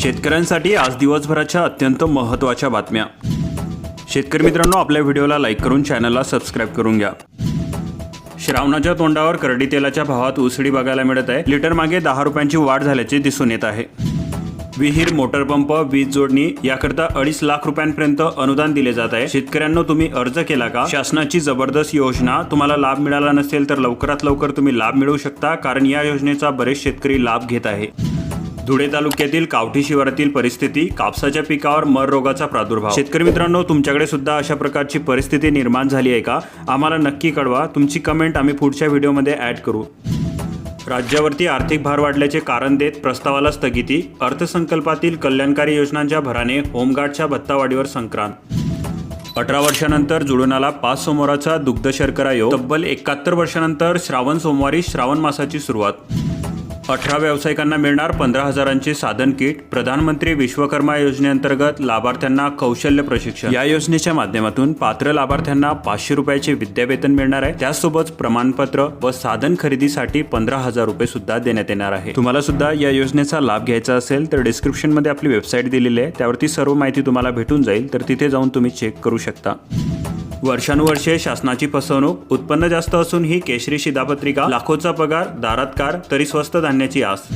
शेतकऱ्यांसाठी आज दिवसभराच्या अत्यंत महत्त्वाच्या बातम्या. शेतकरी मित्रांनो आपल्या व्हिडिओला लाईक करून चॅनलला सबस्क्राईब करून घ्या. श्रावणाच्या तोंडावर करडी तेलाच्या भावात उसळी बघायला मिळत आहे. लिटर मागे दहा रुपयांची वाढ झाल्याचे दिसून येत आहे. विहीर मोटर पंप वीज जोडणी याकरता अडीच लाख रुपयांपर्यंत अनुदान दिले जात आहे. शेतकऱ्यांना तुम्ही अर्ज केला का? शासनाची जबरदस्त योजना. तुम्हाला लाभ मिळाला नसेल तर लवकरात लवकर तुम्ही लाभ मिळवू शकता. कारण या योजनेचा बरेच शेतकरी लाभ घेत आहे. धुळे तालुक्यातील कावठी शिवारातील परिस्थिती कापसाच्या पिकावर मर रोगाचा प्रादुर्भाव. शेतकरी मित्रांनो तुमच्याकडे सुद्धा अशा प्रकारची परिस्थिती निर्माण झाली आहे का? आम्हाला नक्की कळवा. तुमची कमेंट आम्ही पुढच्या व्हिडिओमध्ये ॲड करू. राज्यावरती आर्थिक भार वाढल्याचे कारण देत प्रस्तावाला स्थगिती अर्थसंकल्पातील कल्याणकारी योजनांच्या भराने होमगार्डच्या भत्तावाढीवर संक्रांत. अठरा वर्षानंतर जुळूनाला पाच सोमवाराचा दुग्ध शर्करा योग तब्बल एकाहत्तर वर्षानंतर श्रावण सोमवारी श्रावण मासाची सुरुवात. अठरा व्यावसायिकांना मिळणार पंधरा हजारांचे साधन किट. प्रधानमंत्री विश्वकर्मा योजनेअंतर्गत लाभार्थ्यांना कौशल्य प्रशिक्षण. या योजनेच्या माध्यमातून पात्र लाभार्थ्यांना पाचशे रुपयाचे विद्यावेतन मिळणार आहे. त्यासोबत प्रमाणपत्र व साधन खरेदीसाठी पंधरा हजार रुपये सुद्धा देण्यात येणार आहे. तुम्हाला सुद्धा या योजनेचा लाभ घ्यायचा असेल तर डिस्क्रिप्शनमध्ये आपली वेबसाईट दिलेली आहे. त्यावरती सर्व माहिती तुम्हाला भेटून जाईल. तर तिथे जाऊन तुम्ही चेक करू शकता. वर्षानुवर्षे शासनाची फसवणूक उत्पन्न जास्त असून ही केशरी शिधापत्रिका लाखोचा पगार दारात कार तरी स्वस्त धान्याची आस.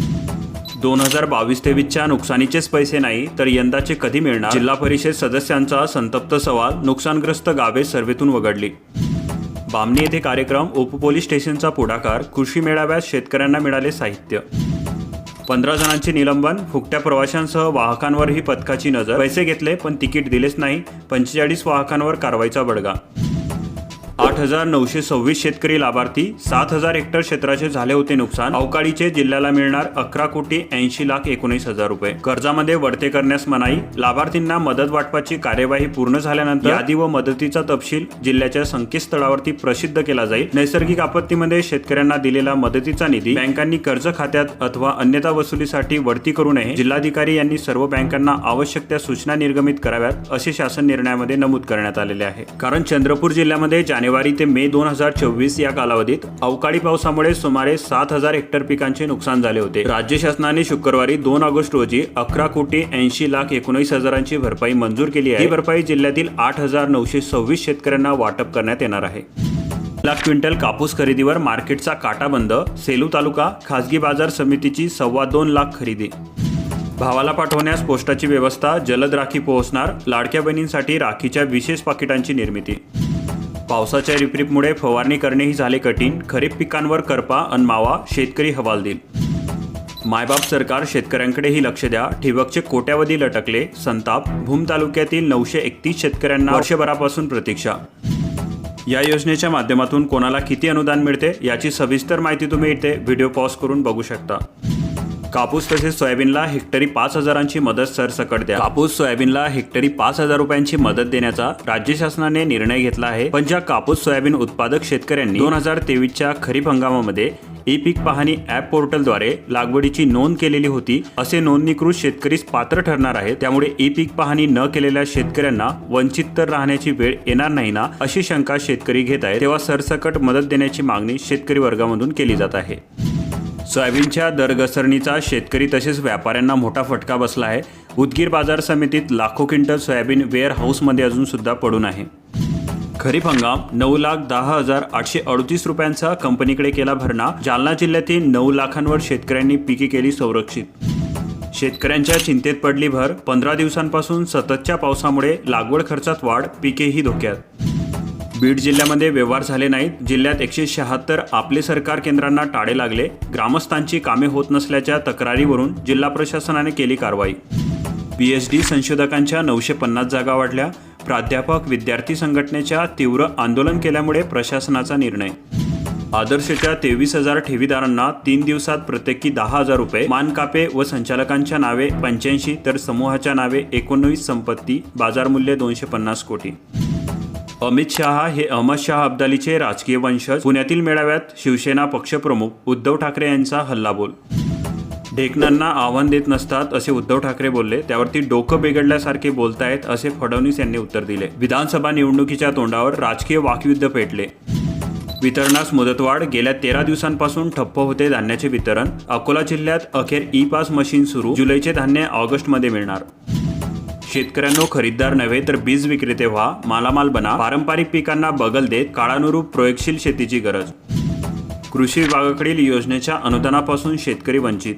दोन हजार बावीस तेवीसच्या नुकसानीचेच पैसे नाही तर यंदाचे कधी मिळणार? जिल्हा परिषद सदस्यांचा संतप्त सवाल नुकसानग्रस्त गावे सर्वेतून वगळली. बामणी येथे कार्यक्रम उपपोलीस स्टेशनचा पुढाकार कृषी मेळाव्यात शेतकऱ्यांना मिळाले साहित्य. पंधरा जणांचे निलंबन फुकट्या प्रवाशांसह वाहकांवरही पथकाची नजर. पैसे घेतले पण तिकीट दिलेच नाही. पंचेचाळीस वाहकांवर कारवाईचा बडगा. आठ हजार नऊशे सव्वीस शेतकरी लाभार्थी सात हजार हेक्टर क्षेत्राचे झाले होते नुकसान. अवकाळीचे जिल्ह्याला मिळणार अकरा कोटी ऐंशी लाख एकोणीस हजार रुपये. कर्जामध्ये वळते करण्यास मनाई. लाभार्थींना मदत वाटपाची कार्यवाही पूर्ण झाल्यानंतर यादी व मदतीचा तपशील जिल्ह्याच्या संकेतस्थळावरती प्रसिद्ध केला जाईल. नैसर्गिक आपत्तीमध्ये शेतकऱ्यांना दिलेला मदतीचा निधी बँकांनी कर्ज खात्यात अथवा अन्यथा वसुलीसाठी वळती करू नये. जिल्हाधिकारी यांनी सर्व बँकांना आवश्यक त्या सूचना निर्गमित कराव्यात असे शासन निर्णयामध्ये नमूद करण्यात आलेले आहे. कारण चंद्रपूर जिल्ह्यामध्ये जानेवारी ते मे दोन हजार चोवीस या कालावधीत अवकाळी पावसामुळे सुमारे सात हजार हेक्टर पिकांचे नुकसान झाले होते. राज्य शासनाने शुक्रवारी दोन ऑगस्ट रोजी अकरा कोटी ऐंशी लाख एकोणीस हजारांची भरपाई मंजूर केली आहे. ही भरपाई जिल्ह्यातील आठ हजार नऊशे सव्वीस शेतकऱ्यांना वाटप करण्यात येणार आहे. लाख क्विंटल कापूस खरेदीवर मार्केटचा काटा बंद सेलू तालुका खासगी बाजार समितीची सव्वा दोन लाख खरेदी. भावाला पाठवण्यास पोस्टाची व्यवस्था जलद राखी पोहोचणार लाडक्या बहिणींसाठी राखीच्या विशेष पाकिटांची निर्मिती. पावसाच्या रिपरिपमुळे फवारणी करणेही झाले कठीण. खरीप पिकांवर करपा अन मावा शेतकरी हवालदिल मायबाप सरकार शेतकऱ्यांकडेही लक्ष द्या. ठिबकचे कोट्यावधी लटकले. संताप भूम तालुक्यातील नऊशे एकतीस शेतकऱ्यांना वर्षभरापासून प्रतीक्षा. या योजनेच्या माध्यमातून कोणाला किती अनुदान मिळते याची सविस्तर माहिती तुम्ही इथे व्हिडिओ पॉज करून बघू शकता. कापूस तसेच सोयाबीनला हेक्टरी पाच हजारांची मदत सरसकट द्या. कापूस सोयाबीनला हेक्टरी पाच हजार रुपयांची मदत देण्याचा राज्य शासनाने निर्णय घेतला आहे. पण ज्या कापूस सोयाबीन उत्पादक शेतकऱ्यांनी दोन हजार तेवीसच्या खरीप हंगामामध्ये ई पीक पाहणी ॲप पोर्टलद्वारे लागवडीची नोंद केलेली होती असे नोंदणीकृत शेतकरीच पात्र ठरणार आहेत. त्यामुळे ई पीक पाहणी न केलेल्या शेतकऱ्यांना वंचित तर राहण्याची वेळ येणार नाही ना अशी शंका शेतकरी घेत आहेत. तेव्हा सरसकट मदत देण्याची मागणी शेतकरी वर्गामधून केली जात आहे. सोयाबीनच्या दरघसरणीचा शेतकरी तसेच व्यापाऱ्यांना मोठा फटका बसला आहे. उदगीर बाजार समितीत लाखो क्विंटल सोयाबीन वेअर हाऊसमध्ये अजूनसुद्धा पडून आहे. खरीप हंगाम नऊ लाख दहा हजार आठशे अडतीस रुपयांचा कंपनीकडे केला भरणा जालना जिल्ह्यातील नऊ लाखांवर शेतकऱ्यांनी पिके केली संरक्षित. शेतकऱ्यांच्या चिंतेत पडली भर पंधरा दिवसांपासून सततच्या पावसामुळे लागवड खर्चात वाढ पिकेही धोक्यात. बीड जिल्ह्यामध्ये व्यवहार झाले नाहीत. जिल्ह्यात एकशे शहात्तर आपले सरकार केंद्रांना टाळे लागले. ग्रामस्थांची कामे होत नसल्याच्या तक्रारीवरून जिल्हा प्रशासनाने केली कारवाई. पी एच डी संशोधकांच्या नऊशे पन्नास जागा वाढल्या. प्राध्यापक विद्यार्थी संघटनेच्या तीव्र आंदोलन केल्यामुळे प्रशासनाचा निर्णय. आदर्शच्या तेवीस हजार ठेवीदारांना तीन दिवसात प्रत्येकी दहा हजार रुपये मानकापे व संचालकांच्या नावे पंच्याऐंशी तर समूहाच्या नावे एकोणवीस संपत्ती बाजारमूल्य दोनशे पन्नास कोटी. अमित शहा हे अहमद शाह अब्दालीचे राजकीय वंशज. पुण्यातील मेळाव्यात शिवसेना पक्षप्रमुख उद्धव ठाकरे यांचा हल्लाबोल. ढेकणांना आव्हान देत नसतात असे उद्धव ठाकरे बोलले. त्यावरती डोकं बिघडल्यासारखे बोलतायत असे फडणवीस यांनी उत्तर दिले. विधानसभा निवडणुकीच्या तोंडावर राजकीय वाकयुद्ध पेटले. वितरणास मुदतवाढ गेल्या तेरा दिवसांपासून ठप्प होते धान्याचे वितरण. अकोला जिल्ह्यात अखेर ई पास मशीन सुरू. जुलैचे धान्य ऑगस्टमध्ये मिळणार. शेतकऱ्यांनो खरीददार नव्हे तर बीज विक्रेते व्हा मालामाल बना पारंपरिक पिकांना बगल देत काळानुरूप प्रयोगशील शेतीची गरज. कृषी विभागाकडील योजनेच्या अनुदानापासून शेतकरी वंचित.